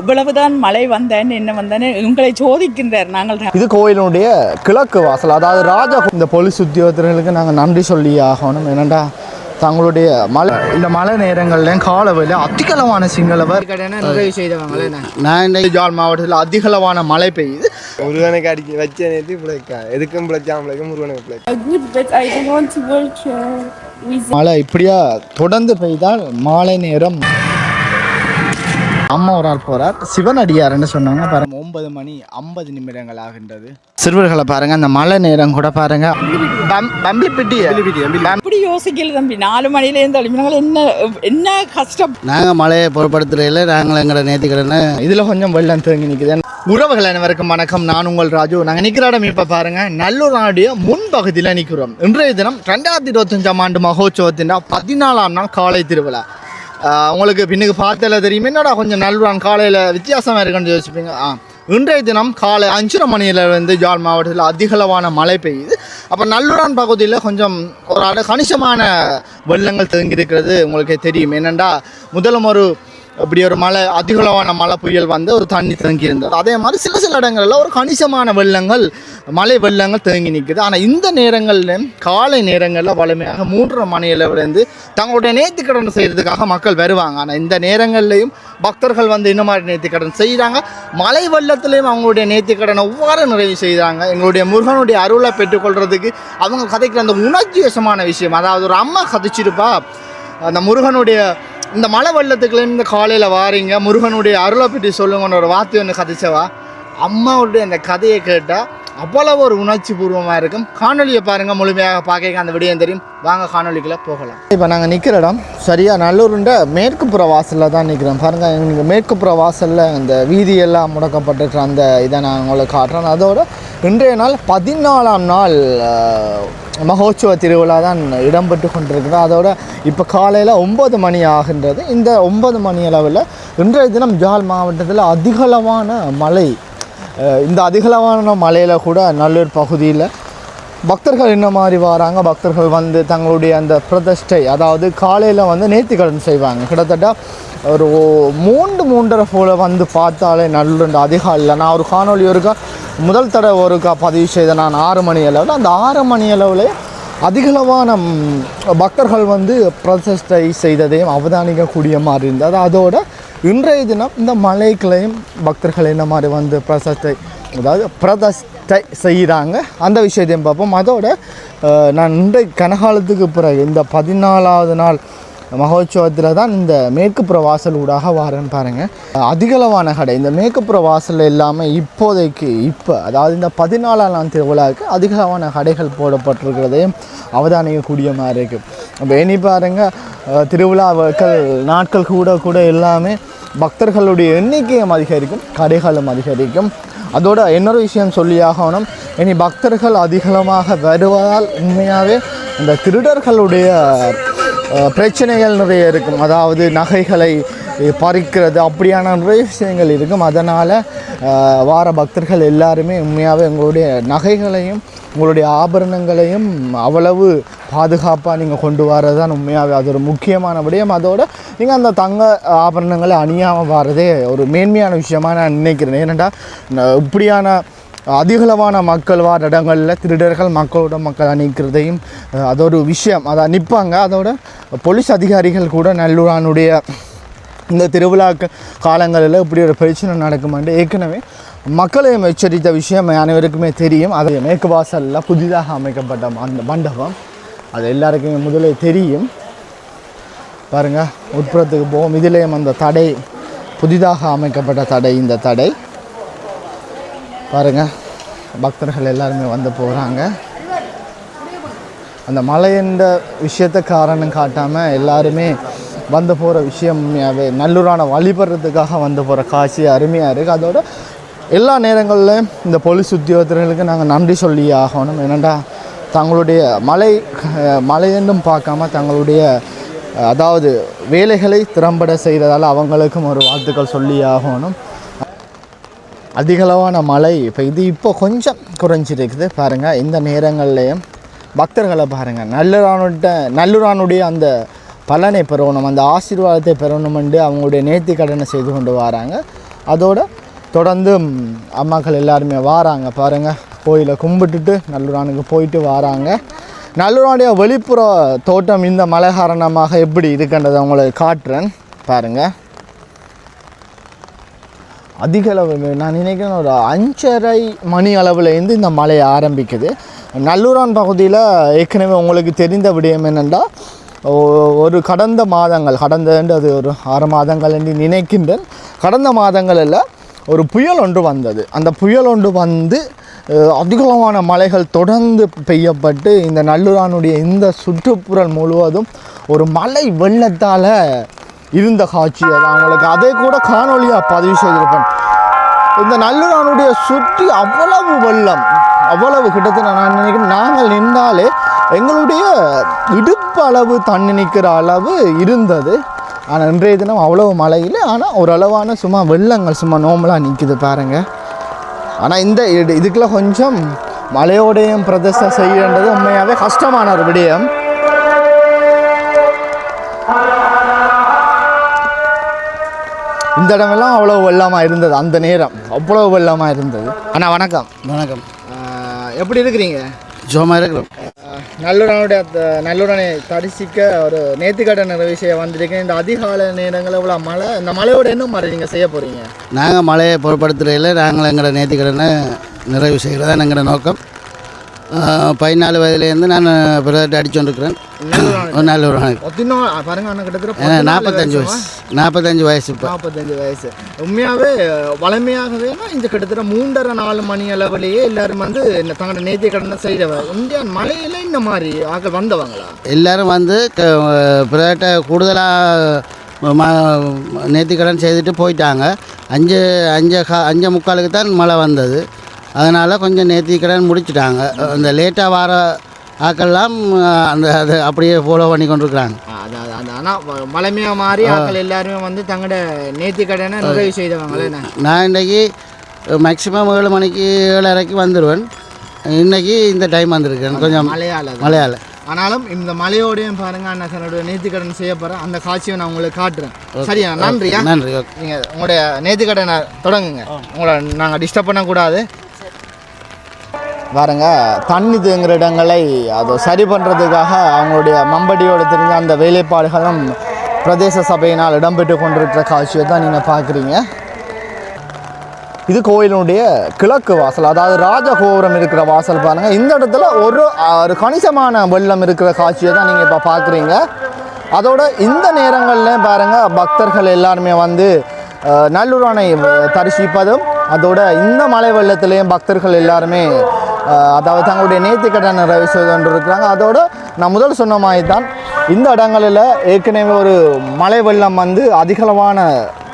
இவ்வளவுதான் மழை வந்தேன் என்ன வந்தேன்னு உங்களை சோதிக்கின்றார் நாங்கள் இது கோயிலுடைய கிழக்கு வாசல் அதாவது ராஜா இந்த போலீஸ் உத்தியோகத்தர்களுக்கு நாங்கள் நன்றி சொல்லி ஆகணும். என்னண்டா தங்களுடைய மழை இந்த மழை நேரங்கள்லையும் காலவெளி அதிகளவான சிங்களவர் நான் இந்த ஜாழ் மாவட்டத்தில் அதிகளவான மழை பெய்யுது. முருகனுக்கு அடிக்க வச்ச நேரத்தி பிழைக்கா எதுக்கும் பிழைச்சாமலைக்கும் முருகனுக்கு பிழைக்கா good, but I don't want to work with மழை இப்படியா தொடர்ந்து பெய்தால் மாலை நேரம் அம்மா ஒரு ஆள் போறார். சிவனடியார்னு சொன்னாங்க. பாருங்க. ஒன்பது மணி ஐம்பது நிமிடங்கள் ஆகின்றது. சிறுவர்களை பாருங்க. அந்த மழை நேரம் கூட பாருங்க. பம்- பம்பிலிப்பிட்டி அப்படி யோசிக்கல தம்பி? நாலு மணிலேருந்து எழுப்பினாங்க என்ன என்ன கஷ்டம்? நாங்கள் மழையை பொருட்படுத்துறையில் நாங்கள் எங்களோட நேர்த்திக்கடனை இதுல கொஞ்சம் வெள்ளம் தேங்கி நிக்குது. உறவுகள் அனைவருக்கும் வணக்கம். நான் உங்கள் ராஜு. நாங்கள் நிற்கிற இடம் இப்போ பாருங்க. நல்லூரானுடைய முன்பகுதியில் நிற்கிறோம் இன்றைய தினம் ரெண்டாயிரத்தி இருபத்தஞ்சாம் ஆண்டு மகோத்சவத்தின் பதினாலாம் நாள் காலை திருவிழா. உங்களுக்கு பின்னுக்கு பார்த்தல தெரியுமே. என்னடா கொஞ்சம் நல்லூரான் காலையில் வித்தியாசமாக இருக்குன்னு யோசிப்பீங்க. ஆ இன்றைய தினம் காலை அஞ்சரை மணியில இருந்து ஜாழ் மாவட்டத்தில் அதிகளவான மழை பெய்யுது. அப்போ நல்லூரான் பகுதியில் கொஞ்சம் ஒரு அட கணிசமான வெள்ளங்கள் தேங்கியிருக்கிறது. உங்களுக்கே தெரியும். என்னென்னா முதலும் ஒரு இப்படி ஒரு மழை அதிகளவான மழை புயல் வந்து ஒரு தண்ணி தேங்கி இருந்தது அதே மாதிரி சில சில இடங்களில் ஒரு கணிசமான வெள்ளங்கள் மழை வெள்ளங்கள் தேங்கி நிற்குது ஆனால் இந்த நேரங்களில் காலை நேரங்களில் வலிமையாக மூன்றரை மணியில இருந்து தங்களுடைய நேர்த்திக்கடன் செய்கிறதுக்காக மக்கள் வருவாங்க. ஆனால் இந்த நேரங்கள்லையும் பக்தர்கள் வந்து இந்த மாதிரி நேர்த்திக்கடன் செய்கிறாங்க மழை வெள்ளத்திலையும் அவங்களுடைய நேர்த்திக்கடனை ஒவ்வாறு நிறைவு செய்கிறாங்க எங்களுடைய முருகனுடைய அருளை பெற்றுக்கொள்கிறதுக்கு அவங்க கதைக்கிற அந்த உணர்ச்சி விஷமான விஷயம். அதாவது ஒரு அம்மா கதைச்சிருப்பா. அந்த முருகனுடைய இந்த மலை வெள்ளத்துக்குலேருந்து காலையில் வாரீங்க. முருகனுடைய அருளை பற்றி சொல்லுங்கன்னு ஒரு வார்த்தை ஒன்று கதைச்சவா? அம்மாவுடைய அந்த கதையை கேட்டால் அவ்வளவு ஒரு உணர்ச்சி பூர்வமாக இருக்கும். காணொலியை பாருங்கள் முழுமையாக பார்க்க அந்த விடயம் தெரியும். வாங்க காணொலிக்குள்ளே போகலாம். இப்போ நாங்கள் நிற்கிற இடம் சரியாக நல்லூருண்ட மேற்கு புற வாசலில் தான் நிற்கிறோம் பாருங்கள் எங்களுக்கு மேற்கு புற வாசலில் அந்த வீதியெல்லாம் முடக்கப்பட்டிருக்கிற அந்த இதை நான் உங்களுக்கு காட்டுறேன். அதோட இன்றைய நாள் பதினாலாம் நாள் மகோத்சவ திருவிழா தான் இடம்பெற்று கொண்டிருக்கிறது. அதோட இப்போ காலையில் ஒம்பது மணி ஆகின்றது. இந்த ஒன்பது மணி அளவில் இன்றைய தினம் ஜாழ் மாவட்டத்தில் அதிகளவான மழை இந்த அதிகளவான மலையில் கூட நல்லூர் பகுதியில் பக்தர்கள் என்ன மாதிரி வராங்க? பக்தர்கள் வந்து தங்களுடைய அந்த பிரதிஷ்டை அதாவது காலையில் வந்து நேர்த்திக்கடன் செய்வாங்க. கிட்டத்தட்ட ஒரு மூன்று மூன்றரை போல் வந்து பார்த்தாலே நல்லுண்டு அதிகாலையில். நான் ஒரு காணொளி ஒருக்கா முதல் தடவை ஒருக்கா பதிவு செய்த நான் ஆறு மணி அளவில். அந்த ஆறு மணி அளவில் அதிகளவான பக்தர்கள் வந்து பிரதிஷ்டை செய்ததையும் அவதானிக்கக்கூடிய மாதிரி இருந்தது. அதோட இன்றைய தினம் இந்த மலைகளையும் பக்தர்கள் என்ன மாதிரி வந்து பிரசத்தை அதாவது பிரதஷ்டை செய்கிறாங்க. அந்த விஷயத்தையும் பார்ப்போம். அதோட நான் இன்றை கனகாலத்துக்கு பிறகு இந்த பதினாலாவது நாள் மகோத்சவத்தில் தான் இந்த மேற்குப்புற வாசல் ஊடாக வாரேன்னு பாருங்கள் அதிகளவான கடை. இந்த மேற்குப்புற வாசல் இல்லாமல் இப்போதைக்கு இப்போ அதாவது இந்த பதினாலாம் நாள் திருவிழாவுக்கு அதிகளவான கடைகள் போடப்பட்டிருக்கிறதையும் அவதானிக்கக்கூடிய மாதிரி இருக்குது அப்போ இனி பாருங்கள் திருவிழாக்கள் நாட்கள் கூட கூட எல்லாமே பக்தர்களுடைய எண்ணிக்கையும் அதிகரிக்கும் கடைகளும் அதிகரிக்கும். அதோட இன்னொரு விஷயம் சொல்லியாகணும் இனி பக்தர்கள் அதிகமாக வருவதால் உண்மையாகவே இந்த திருடர்களுடைய பிரச்சனைகள் நிறைய இருக்கும். அதாவது நகைகளை பறிக்கிறது அப்படியான நிறைய விஷயங்கள் இருக்கும். அதனால் வார பக்தர்கள் எல்லாருமே உண்மையாகவே உங்களுடைய நகைகளையும் உங்களுடைய ஆபரணங்களையும் அவ்வளவு பாதுகாப்பாக நீங்கள் கொண்டு வரது தான் உண்மையாகவே அது ஒரு முக்கியமான விடயம். அதோடு நீங்கள் அந்த தங்க ஆபரணங்களை அணியாமல் வர்றதே ஒரு மேன்மையான விஷயமா நான் நினைக்கிறேன். ஏனென்றால் இப்படியான அதிகளவான மக்கள் வார இடங்களில் திருடர்கள் மக்களோட மக்கள் அணிக்கிறதையும் அது ஒரு விஷயம். அதை நிற்பாங்க அதோட போலீஸ் அதிகாரிகள் கூட நல்லூரானுடைய இந்த திருவிழா காலங்களில் இப்படி ஒரு பிரச்சனை நடக்குமாண்டு ஏற்கனவே மக்களையும் எச்சரித்த விஷயம் அனைவருக்குமே தெரியும். அது மேற்கு வாசலில் புதிதாக அமைக்கப்பட்ட அந்த மண்டபம். அது எல்லாருக்குமே முதலே தெரியும். பாருங்கள் உட்புறத்துக்கு போவோம். இதிலேயும் அந்த தடை புதிதாக அமைக்கப்பட்ட தடை இந்த தடை. பாருங்கள் பக்தர்கள் எல்லாருமே வந்து போகிறாங்க அந்த மலைன்ற என்ற விஷயத்தை காரணம் காட்டாமல் எல்லாருமே வந்து போகிற விஷயம் நல்லூரான வழிபடுறதுக்காக வந்து போகிற காட்சி அருமையாக இருக்குது அதோட எல்லா நேரங்களிலும் இந்த போலீஸ் உத்தியோகத்தர்களுக்கு நாங்கள் நன்றி சொல்லி ஆகணும். என்னென்னா தங்களுடைய மலை மலையென்றும் பார்க்காம தங்களுடைய அதாவது வேலைகளை திறம்பட செய்கிறதால அவங்களுக்கும் ஒரு வாழ்த்துக்கள் சொல்லி ஆகணும். அதிகளவான மழை இப்போ இது இப்போ கொஞ்சம் குறைஞ்சிருக்குது. பாருங்கள் இந்த நேரங்கள்லேயும் பக்தர்களை பாருங்கள் நல்லூரானுட்ட நல்லூரானுடைய அந்த பலனை பெறணும் அந்த ஆசீர்வாதத்தை பெறணுமென்று அவங்களுடைய நேர்த்தி கடனை செய்து கொண்டு வராங்க. அதோடு தொடர்ந்து அம்மாக்கள் எல்லாருமே வாராங்க பாருங்கள் கோயிலை கும்பிட்டுட்டு நல்லூரானுக்கு போயிட்டு வாராங்க. நல்லூரானுடைய வெளிப்புற தோட்டம் இந்த மழை காரணமாக எப்படி இருக்குன்றதை உங்களுக்கு காட்டுறேன் பாருங்கள் அதிக அளவு நான் நினைக்கிறேன் ஒரு அஞ்சரை மணி அளவுலேருந்து இந்த மழை ஆரம்பிக்குது. நல்லூரான் பகுதியில் ஏற்கனவே உங்களுக்கு தெரிந்த விடயம் என்னென்னா ஒரு கடந்த மாதங்கள் கடந்த அது ஒரு ஆறு மாதங்கள் என்று நினைக்கின்றேன். கடந்த மாதங்களில் ஒரு புயல் ஒன்று வந்தது. அந்த புயல் ஒன்று வந்து அதிகமான மழைகள் தொடர்ந்து பெய்யப்பட்டு இந்த நல்லூரானுடைய இந்த சுற்றுப்புறம் முழுவதும் ஒரு மலை வெள்ளத்தால் இருந்த காட்சி அது அவங்களுக்கு. அதை கூட காணொளியாக பதிவு செய்திருப்பேன். இந்த நல்லூரானுடைய சுற்றி அவ்வளவு வெள்ளம் அவ்வளவு கிட்டத்தட்ட நான் நினைக்கிறேன் நாங்கள் நின்றாலே எங்களுடைய இடுப்பு அளவு தண்ணி நிற்கிற அளவு இருந்தது. ஆனால் இன்றைய தினம் அவ்வளவு மழை இல்லை. ஆனால் ஓரளவான சும்மா வெள்ளங்கள் சும்மா நோம்பலாக நிற்குது பாருங்கள் ஆனால் இந்த இது இதுக்குள்ள கொஞ்சம் மலையோடையும் பிரதேசம் செய்யன்றது உண்மையாகவே கஷ்டமான ஒரு விடயம். இந்த இடமெல்லாம் அவ்வளோ வெள்ளமாக இருந்தது. அந்த நேரம் அவ்வளோ வெள்ளமாக இருந்தது. அண்ணா வணக்கம். வணக்கம். எப்படி இருக்கிறீங்க? சும்மா இருக்கிறோம். நல்லுடனுடைய நல்லுடனை தரிசிக்க ஒரு நேர்த்திக்கட்ட நிறைவு செய்ய வந்திருக்கேன் இந்த அதிகால நேரங்கள் இவ்வளோ மழை இந்த மழையோட என்ன மாதிரி நீங்கள் செய்ய போகிறீங்க நாங்கள் மழையை பொருட்படுத்துறையில் நாங்கள் எங்களோட நேர்த்திக்கடனை நிறைவு செய்கிறதா எங்களோட நோக்கம். பதினாலு வயதுலேருந்து நான் அடிச்சுட்டு ஒரு நல்ல ஒரு பாருங்க நாற்பத்தஞ்சு? வயசு. நாற்பத்தஞ்சு வயசு இப்போ. நாற்பத்தஞ்சு வயசு. உண்மையாகவே வளமையாகவே இந்த கிட்டத்தட்ட மூன்றரை நாலு மணி அளவுலேயே எல்லாரும் வந்து இந்த தங்களோட நேர்த்தி கடனை செய்கிறவங்க இந்தியா மழையில இந்த மாதிரி ஆக்கள் வந்தவங்களா? எல்லாரும் வந்து பிறட்ட கூடுதலாக ம நேர்த்திக்கடன் செய்துட்டு போயிட்டாங்க. அஞ்சு அஞ்சு கா அஞ்சு முக்காலுக்கு தான் மழை வந்தது. அதனால் கொஞ்சம் நேர்த்திக்கடன் முடிச்சிட்டாங்க. அந்த லேட்டாக வர ஆக்கெல்லாம் அந்த அதை அப்படியே ஃபாலோ பண்ணி கொண்டிருக்கிறாங்க. ஆனால் மலைமையாக மாறி ஆக்கள் எல்லாருமே வந்து தங்களோட நேர்த்தி கடனை நிறைவு செய்தவங்களே நான் இன்றைக்கி மேக்ஸிமம் ஏழு மணிக்கு ஏழரைக்கு வந்துடுவேன் இன்றைக்கி இந்த டைம் வந்திருக்கேன். கொஞ்சம் மலையாள மலையாள ஆனாலும் இந்த மலையோடையும் பாருங்க அண்ணா தன்னோட நேர்த்தி கடன் செய்ய போகிறேன் அந்த காட்சியை நான் உங்களுக்கு காட்டுறேன். சரியா? நன்றியா? நன்றி. ஓகே. நீங்கள் உங்களுடைய நேர்த்தி கடனை தொடங்குங்க. உங்களை நாங்கள் டிஸ்டர்ப் பண்ணக்கூடாது. பாருங்க தண்ணி தேங்குற இடங்களை அதை சரி பண்ணுறதுக்காக அவங்களுடைய மம்படியோடு தெரிஞ்ச அந்த வேலைப்பாடுகளும் பிரதேச சபையினால் இடம்பெற்று கொண்டிருக்கிற காட்சியை தான் நீங்கள் பார்க்குறீங்க. இது கோயிலுடைய கிழக்கு வாசல் அதாவது ராஜகோபுரம் இருக்கிற வாசல் பாருங்கள் இந்த இடத்துல ஒரு ஒரு கணிசமான வெள்ளம் இருக்கிற காட்சியை தான் நீங்கள் இப்போ பார்க்குறீங்க. அதோட இந்த நேரங்களில் பாருங்கள் பக்தர்கள் எல்லாருமே வந்து அஹ், நல்லுரானை தரிசிப்பதும் அதோட இந்த மலை வெள்ளத்திலையும் பக்தர்கள் எல்லாருமே அதாவது தங்களுடைய நேர்த்திக்கடன் நிறைவு செய்து கொண்டிருக்கிறாங்க. அதோடு நான் முதல் சொன்ன மாதிரி தான் இந்த இடங்களில் ஏற்கனவே ஒரு மழை வெள்ளம் வந்து அதிகளவான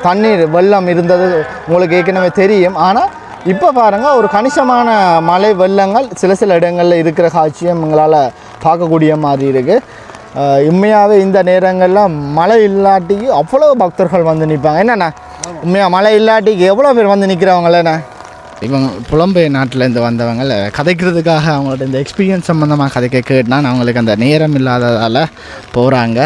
தண்ணீர் வெள்ளம் இருந்தது. உங்களுக்கு ஏற்கனவே தெரியும். ஆனால் இப்போ பாருங்கள் ஒரு கணிசமான மழை வெள்ளங்கள் சில சில இடங்களில் இருக்கிற காட்சியும் எங்களால் பார்க்கக்கூடிய மாதிரி இருக்குது உண்மையாகவே இந்த நேரங்களில் மழை இல்லாட்டிக்கு அவ்வளோ பக்தர்கள் வந்து நிற்பாங்க. என்னண்ணா? உண்மையாக மழை இல்லாட்டிக்கு எவ்வளோ பேர் வந்து நிற்கிறவங்களேண்ணா இவங்க புலம்பெயர் நாட்டிலேருந்து வந்தவங்க கதைக்கிறதுக்காக அவங்களோட இந்த எக்ஸ்பீரியன்ஸ் சம்மந்தமாக கதைக்க கேட்டுனா அவங்களுக்கு அந்த நேரம் இல்லாததால் போகிறாங்க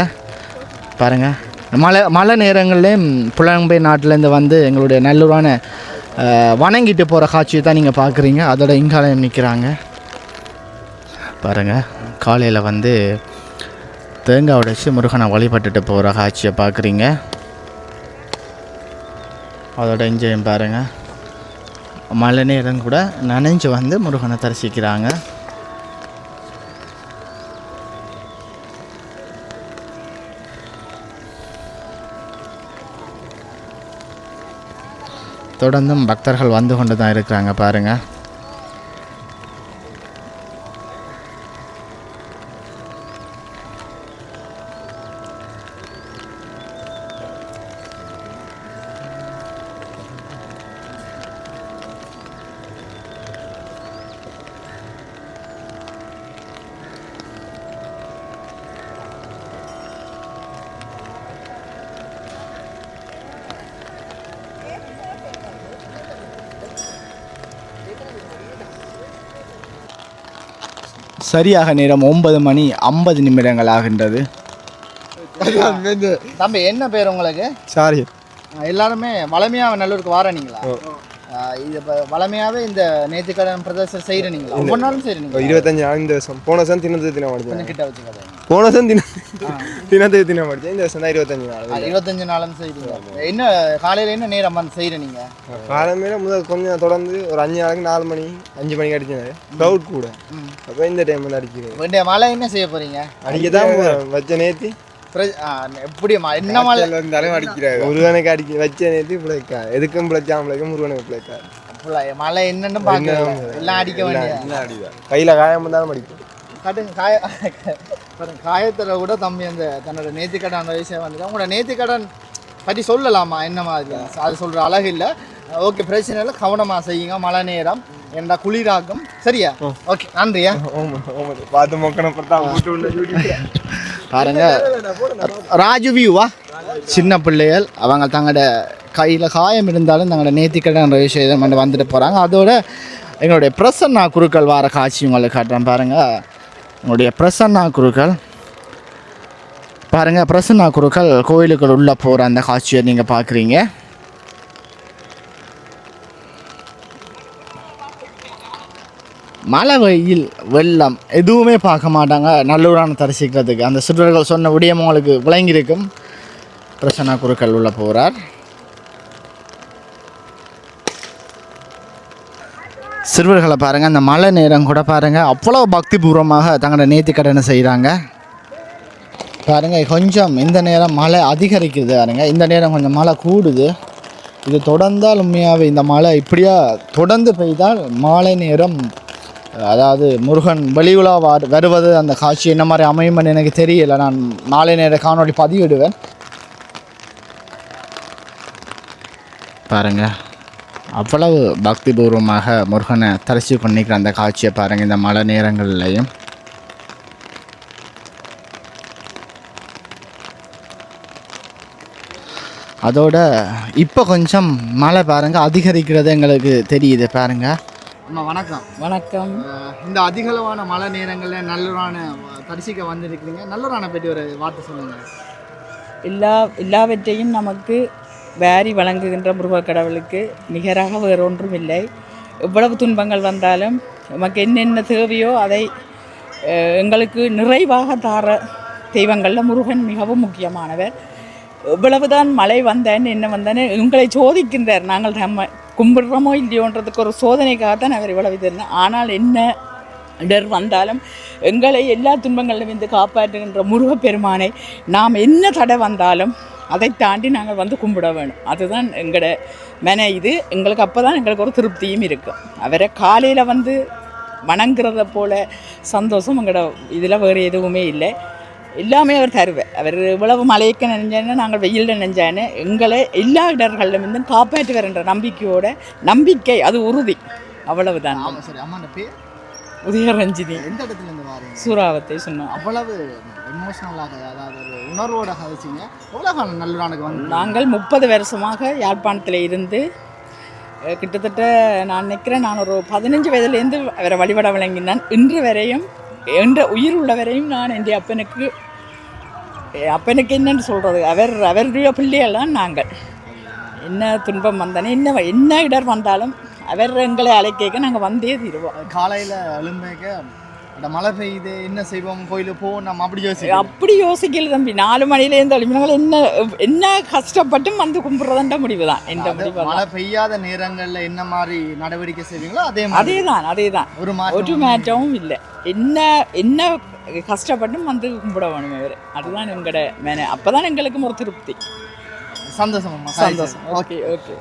பாருங்கள் மழை மழை நேரங்கள்லேயும் புலம்பெயர் நாட்டிலேருந்து வந்து எங்களுடைய நல்லூரான வணங்கிட்டு போகிற காட்சியை தான் நீங்கள் பார்க்குறீங்க. அதோட இங்காலயம் நிற்கிறாங்க பாருங்கள் காலையில் வந்து தேங்காய் உடைச்சி முருகனை வழிபட்டுட்டு போகிற காட்சியை பார்க்குறீங்க. அதோட என்ஜாயம் பாருங்கள் மழை நேரம் கூட நனைஞ்சு வந்து முருகனை தரிசிக்கிறாங்க. தொடர்ந்தும் பக்தர்கள் வந்து கொண்டு தான் இருக்கிறாங்க பாருங்கள் சரியாக நேரம் ஒன்பது மணி ஐம்பது நிமிடங்கள் ஆகின்றது. தம்பி என்ன பேர் உங்களுக்கு? சாரி. எல்லாருமே வளமையாக நல்லூருக்கு வாரனீங்களா இது இப்போ வளமையாகவே இந்த நேர்த்திக்கடன் பிரதேசம் செய்கிறீங்களா? ஒவ்வொரு நாளும் செய்கிறீங்களா? இருபத்தஞ்சு நாள் இந்த வருஷம் போன வருஷம் தினத்தை தினம் படித்தேன் கிட்ட வச்சுக்காதீங்க போன வருஷம் தின தினத்தை தினம் படித்தேன் இந்த வருஷம் தான் இருபத்தஞ்சு நாள் இருபத்தஞ்சு நாளும் செய்கிறீங்க என்ன காலையில் என்ன நேரம் வந்து செய்கிறீங்க காலமேல முதல் கொஞ்சம் தொடர்ந்து ஒரு அஞ்சு நாளைக்கு நாலு மணி அஞ்சு மணிக்கு அடிச்சேன் க்ரௌட் கூட அப்போ இந்த டைம் வந்து அடிக்கிறேன் வேண்டிய மழை என்ன செய்ய போகிறீங்க அடிக்க தான் வச்ச நேத்தி எப்படி ம- என்ன மழை இருந்தாலும் அடிக்கிறாங்க முருகனுக்கு அடிக்க வச்ச நேத்தி பிழைக்கா எதுக்கும் பிழைச்சாம பிழைக்க முருகனுக்கு பிழைக்கா ஃபுல்லா மழை என்னன்னு பார்க்க எல்லாம் அடிக்க வேண்டிய கையில் காயம் வந்தாலும் அடிக்கும் கட்டுங்க காய பாருங்க காயத்தில் கூட தம்பி அந்த தன்னோட நேர்த்திக்கடன் விஷயம் வந்து உங்களோட நேர்த்திக்கடன் பற்றி சொல்லலாமா? என்ன மாதிரி? அது சொல்கிற அழகு இல்லை. ஓகே பிரச்சனை இல்லை. கவனமாக செய்யுங்க. மழை நேரம். என்ன குளிராக்கும் சரியா? ஓகே நன்றியா? பார்த்து மொக்கணும் பாருங்க. ராஜு வியூவா சின்ன பிள்ளைகள் அவங்க தங்களோட கையில் காயம் இருந்தாலும் தங்களோட நேர்த்திக்கடன் விஷயம் வந்து வந்துட்டு போகிறாங்க அதோட எங்களுடைய பிரசன்னா குருக்கள் வார காட்சி உங்களுக்கு காட்டுறேன் பாருங்கள் உங்களுடைய பிரசன்னா குருக்கள். பாருங்கள் பிரசன்னா குருக்கள் கோயிலுக்குள் உள்ளே போகிற அந்த காட்சியை நீங்கள் பார்க்குறீங்க. மழை வெயில் வெள்ளம் எதுவுமே பார்க்க மாட்டாங்க நல்லூரான தரிசிக்கிறதுக்கு. அந்த சிறுவர்கள் சொன்ன விடயம் உங்களுக்கு விளங்கியிருக்கும். பிரசன்னா குருக்கள் உள்ள போகிறார் சிறுவர்களை பாருங்கள் அந்த மழை நேரம் கூட பாருங்கள் அவ்வளோ பக்திபூர்வமாக தங்களோட நேர்த்தி கடனை செய்கிறாங்க பாருங்கள் கொஞ்சம் இந்த நேரம் மழை அதிகரிக்குது பாருங்க இந்த நேரம் கொஞ்சம் மழை கூடுது. இது தொடர்ந்தால் உண்மையாகவே இந்த மழை இப்படியா தொடர்ந்து பெய்தால் மாலை நேரம் அதாவது முருகன் வெளியுலா வா- வருவது அந்த காட்சி என்ன மாதிரி அமையும்னு எனக்கு தெரியல. நான் மாலை நேர காணொலி பதிவிடுவேன். பாருங்கள் அவ்வளவு பக்திபூர்வமாக முருகனை தரிசி பண்ணிக்கிற அந்த காட்சியை பாருங்க இந்த மழை நேரங்கள்லையும். அதோட இப்போ கொஞ்சம் மழை பாருங்க அதிகரிக்கிறது எங்களுக்கு தெரியுது பாருங்க. அம்மா வணக்கம். வணக்கம். இந்த அதிகளவான மழை நேரங்களில் நல்லூரான தரிசிக்க வந்திருக்கிறீங்க. நல்லூரான பற்றி ஒரு வார்த்தை சொல்லுங்க. எல்லா எல்லாவற்றையும் நமக்கு வாரி வழங்குகின்ற முருகக் கடவுளுக்கு நிகராக வேறு ஒன்றும் இல்லை எவ்வளவு துன்பங்கள் வந்தாலும் நமக்கு என்னென்ன தேவையோ அதை எங்களுக்கு நிறைவாக தார தெய்வங்களில் முருகன் மிகவும் முக்கியமானவர். எவ்வளவுதான் மழை வந்தேன்னு என்ன வந்தேன்னு உங்களை சோதிக்கின்றார். நாங்கள் நம்ம கும்பிடுறோமோ இல்லையோன்றதுக்கு ஒரு சோதனைக்காகத்தான் அவர் இவ்வளவு இது ஆனால் என்ன இடர் வந்தாலும் எங்களை எல்லா துன்பங்களிலும் இருந்து காப்பாற்றுகின்ற முருகப்பெருமானை நாம் என்ன தடை வந்தாலும் அதை தாண்டி நாங்கள் வந்து கும்பிட வேணும். அதுதான் எங்களோட மென இது. எங்களுக்கு அப்போ தான் எங்களுக்கு ஒரு திருப்தியும் இருக்கும் அவரை காலையில் வந்து வணங்குறத போல சந்தோஷம் எங்களோட இதில் வேறு எதுவுமே இல்லை. எல்லாமே அவர் தருவார். அவர் இவ்வளவு மழைக்க நினைஞ்சானே நாங்கள் வெயிலில் நினைஞ்சானே எங்களை எல்லா இடர்களிலும் இருந்து காப்பாற்றுவார் என்ற நம்பிக்கையோட நம்பிக்கை அது உறுதி. அவ்வளவுதான். ஆமாம் சரி. அம்மாண்ட பேர்? உதயரஞ்சினி. எந்த இடத்துல சூறாவத்தை சொன்னோம் அவ்வளவு எமோஷனலாக அதாவது ஒரு உணர்வோட கதைச்சிங்க எவ்வளோ காலம் வந்து நாங்கள் முப்பது வருஷமாக யாழ்ப்பாணத்தில் இருந்து கிட்டத்தட்ட நான் நினைக்கிறேன் நான் ஒரு பதினஞ்சு வயதுலேருந்து அவரை வழிபட விளங்கினான். இன்று வரையும் என்ற உயிர் உள்ள வரையும் நான் என் அப்பனுக்கு அப்பனுக்கு என்னன்னு சொல்கிறது அவர் அவருடைய தான் நாங்கள். என்ன துன்பம் வந்தானே என்ன என்ன இடர் வந்தாலும் அவர் எங்களை அழைக்க நாங்கள் வந்தே தீருவோம். காலையில் எழும்பேக்க அந்த மழை பெய்யுது என்ன செய்வோம்? கோயிலுக்கு போ நம்ம அப்படி யோசிக்கிறோம். அப்படி யோசிக்கல தம்பி. நாலு மணிலேருந்து எழுப்பினாங்க என்ன என்ன கஷ்டப்பட்டும் வந்து கும்பிட்றதாண்ட முடிவு தான் எந்த முடிவு. மழை பெய்யாத நேரங்களில் என்ன மாதிரி நடவடிக்கை செய்வீங்களோ அதே அதே தான் அதே தான் ஒரு ஒரு மாற்றம் மாற்றமும் இல்லை. என்ன என்ன கஷ்டப்பட்டும் வந்து கும்பிட வேணும் அவர் அதுதான் எங்களோட மேன. அப்போ தான் எங்களுக்கும் ஒரு திருப்தி. சந்தோஷம் சந்தோஷம். Okay okay.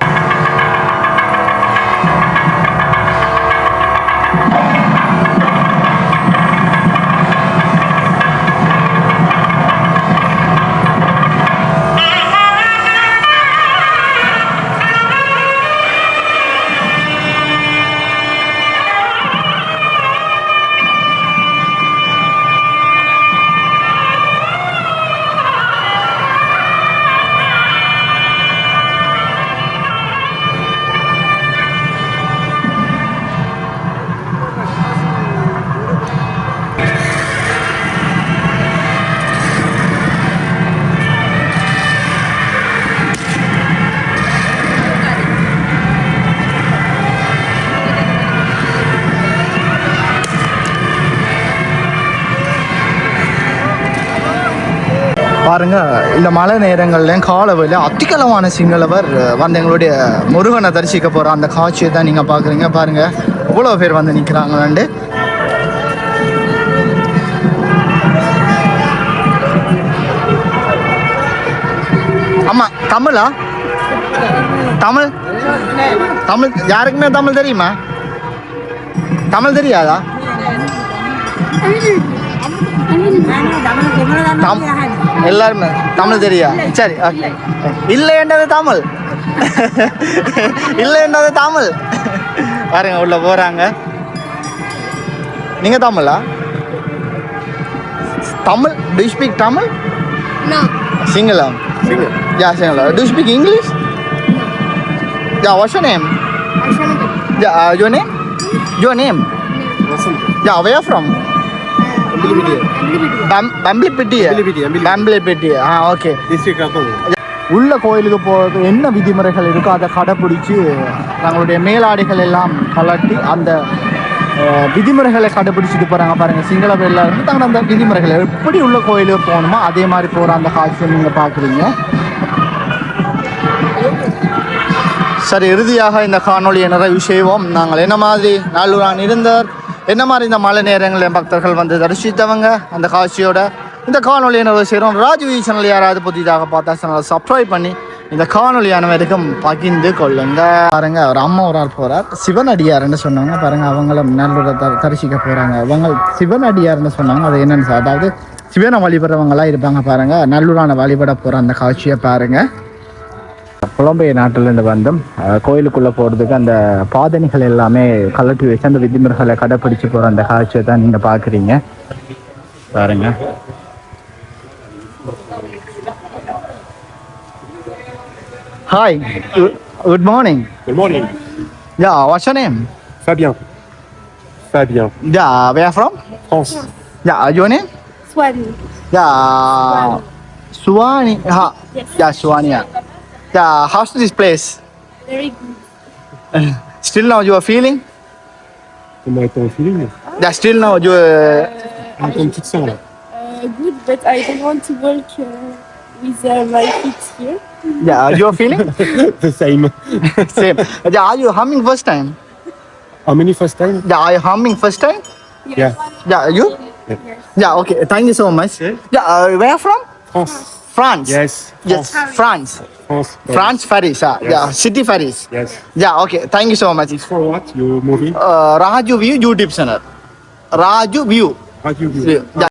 பாருங்க இந்த மழை நேரங்கள்லையும் காலவில் அத்திக்கலமான சிங்களவர் வந்து எங்களுடைய முருகனை தரிசிக்க போகிற அந்த காட்சியை தான் நீங்கள் பார்க்குறீங்க பாருங்க இவ்வளோ பேர் வந்து நிற்கிறாங்களாண்டு ஆமாம் தமிழா தமிழ் தமிழ் யாருக்குமே தமிழ் தெரியுமா தமிழ் தெரியாதா தம் எல்லாருமே தமிழ் தெரியா? சரி ஓகே இல்லை என்றது தமிழ். இல்லை என்றது தமிழ். பாருங்க உள்ள போறாங்க. நீங்க தமிழா? Tamil to speak Tamil? No. Sinhala yeah Sinhala to speak English yeah what's your name yeah your name your name yeah from? பம் பம்பிளிப்பட்டி ஆ ஓகே உள்ள கோயிலுக்கு போகிறது என்ன விதிமுறைகள் இருக்கோ அதை கடைப்பிடிச்சு தங்களுடைய மேலாடைகள் எல்லாம் கலட்டி அந்த விதிமுறைகளை கடைப்பிடிச்சிட்டு போகிறாங்க பாருங்கள் சிங்கள பேரில் இருந்து தங்கள் அந்த விதிமுறைகளை எப்படி உள்ள கோயிலுக்கு போகணுமோ அதே மாதிரி போகிற அந்த காட்சியை நீங்கள் பார்க்குறீங்க. சரி இறுதியாக இந்த காணொலியை நிறைவு செய்வோம். நாங்கள் என்ன மாதிரி நாளூரான் இருந்தார் என்ன மாதிரி இந்த மழை நேரங்களில் பக்தர்கள் வந்து தரிசித்தவங்க? அந்த காட்சியோட இந்த காணொலியை நிறைவு செய்கிறோம். ராஜ் சேனல் யாராவது புதிதாக பார்த்தா சேனலை சப்ஸ்கிரைப் பண்ணி இந்த காணொலி அனைவருக்கும் பகிர்ந்து கொள்ளுங்க பாருங்க ஒரு அம்மா ஒரு ஆள் போறார். சிவனடியார்னு சொன்னாங்க பாருங்க அவங்களும் நல்லூரை த தரிசிக்க போறாங்க. அவங்க சிவனடியார்னு சொன்னாங்க அது என்னன்னு சார் அதாவது சிவனை வழிபடுறவங்களாம் இருப்பாங்க பாருங்க. நல்லூரான வழிபட போற அந்த காட்சியை பாருங்க. புலம்பெயர் நாட்டிலேருந்து வந்தும் கோயிலுக்குள்ளே போகிறதுக்கு அந்த பாதணிகள் எல்லாமே கலட்டி வச்சு அந்த விதிமுறைகளை கடைப்பிடிச்சு போகிற அந்த காட்சியை தான் நீங்கள் பார்க்குறீங்க. பாருங்க. Hi good morning Good morning. Yeah what's your name Fabien. Fabien. Yeah where from France. Yeah your name Swati. Yeah சுவானி ஹா yeah சுவானியா Yeah, how's this place? Very good. still now you are feeling? Comment est ton feeling? Yeah, still now you are... Comment tu te good, but I don't want to work uh, with uh, my feet here. Yeah, you are feeling? the same. same. Yeah, are you humming first time? How many first time? Yeah, are you humming first time? Yeah. Yeah, you? Yes. Yeah, okay. Thank you so much. Yeah, uh, where from? France. France. Yes. France. Yes, France. France. Paris. Uh, Yeah, city Paris. Yes. Yeah, okay. Thank you so much. It's for what? Your movie? Uh, Raju View YouTube channel. Raju View. You do? Yeah.